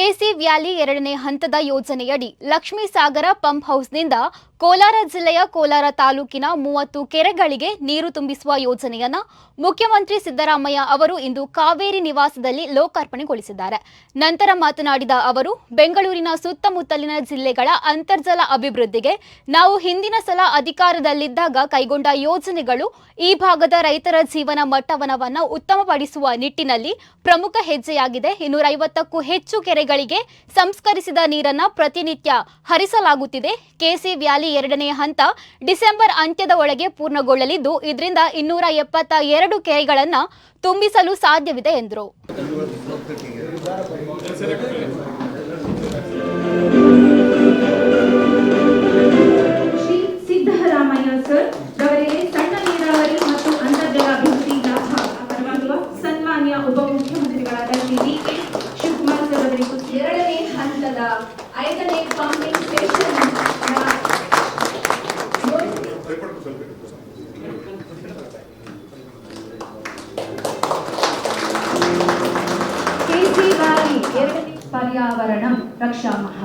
KC valley ಎರಡನೇ ಹಂತದ ಯೋಜನೆಯಡಿ ಲಕ್ಷ್ಮೀ ಸಾಗರ ಪಂಪ್ ಹೌಸ್ನಿಂದ ಕೋಲಾರ ಜಿಲ್ಲೆಯ ಕೋಲಾರ ತಾಲೂಕಿನ ಮೂವತ್ತು ಕೆರೆಗಳಿಗೆ ನೀರು ತುಂಬಿಸುವ ಯೋಜನೆಯನ್ನು ಮುಖ್ಯಮಂತ್ರಿ ಸಿದ್ದರಾಮಯ್ಯ ಅವರು ಇಂದು ಕಾವೇರಿ ನಿವಾಸದಲ್ಲಿ ಲೋಕಾರ್ಪಣೆಗೊಳಿಸಿದ್ದಾರೆ. ನಂತರ ಮಾತನಾಡಿದ ಅವರು, ಬೆಂಗಳೂರಿನ ಸುತ್ತಮುತ್ತಲಿನ ಜಿಲ್ಲೆಗಳ ಅಂತರ್ಜಲ ಅಭಿವೃದ್ಧಿಗೆ ನಾವು ಹಿಂದಿನ ಸಲ ಅಧಿಕಾರದಲ್ಲಿದ್ದಾಗ ಕೈಗೊಂಡ ಯೋಜನೆಗಳು ಈ ಭಾಗದ ರೈತರ ಜೀವನ ಮಟ್ಟವನವನ್ನು ಉತ್ತಮಪಡಿಸುವ ನಿಟ್ಟಿನಲ್ಲಿ ಪ್ರಮುಖ ಹೆಜ್ಜೆಯಾಗಿದೆ. ಇನ್ನೂರೈವತ್ತಕ್ಕೂ ಹೆಚ್ಚು ಹೆಚ್ಚು ಕೆರೆಗಳಿಗೆ ಸಂಸ್ಕರಿಸಿದ ನೀರನ್ನ ಪ್ರತಿನಿತ್ಯ ಹರಿಸಲಾಗುತ್ತಿದೆ. ಕೆಸಿ ವ್ಯಾಲಿ ಎರಡನೇ ಹಂತ ಡಿಸೆಂಬರ್ ಅಂತ್ಯದ ಒಳಗೆ ಪೂರ್ಣಗೊಳ್ಳಲಿದ್ದು, ಇದರಿಂದ ಇನ್ನೂರ ಎಪ್ಪತ್ತ ಎರಡು ಕೆರೆಗಳನ್ನು ತುಂಬಿಸಲು ಸಾಧ್ಯವಿದೆ ಎಂದರು. ಶ್ರೀ ಸಿದ್ದರಾಮಯ್ಯ ಹಂತದ ಐದನೇ ಪಂಪಿಂಗ್ ಸ್ಟೇಷನ್ ಕೆಸಿ ವ್ಯಾಲಿ ಎರಡನೇ ಪರ್ಯಾವರಣ ರಕ್ಷಾಮಹ